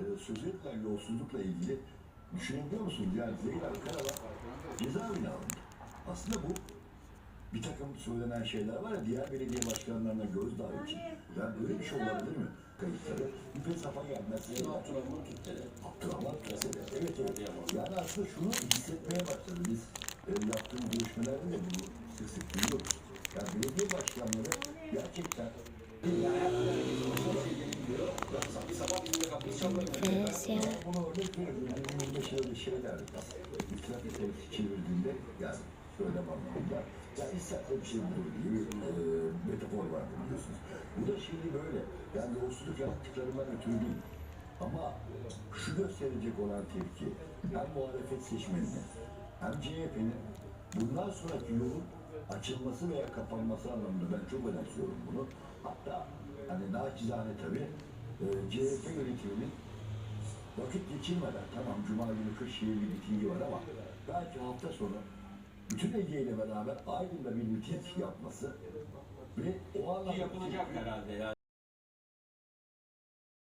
e, söz edilen yolsuzlukla ilgili düşünebiliyor musunuz? Yani Zeydan Karalar cezaevine alındı. Aslında bu bir takım söylenen şeyler var ya diğer belediye başkanlarına gözdağı için. Yani böyle bir şey olabilir mi? Kayıtları ipe sapa gelmez. Abdurrahman Türkleri. Abdurrahman Köse. Evet evet. Yani aslında şunu hissetmeye başladı. Biz e, yaptığımız görüşmelerde de bunu sık sık duyuyoruz. Yani belediye başkanları gerçekten polisi çevirdiğinde yani söylem anlamında ya isterse bir şey bulur bir e, metafor var biliyorsunuz. Bu da şimdi böyle. Yani yolsuzluk yaptıklarından ötürü değil. Ama şu gösterecek olan tepki hem muhalefet seçmenine hem CHP'nin bundan sonraki yolun açılması veya kapanması anlamında ben çok önemsiyorum bunu. Hatta hani naçizane tabii e, CHP yönetiminin vakit geçirmeden tamam Cuma günü Kırşehir bir mitingi var ama belki hafta sonu bütün Ege ile beraber Aydın'da bir miting yapması ve o anlamda Yapılacak herhalde ya.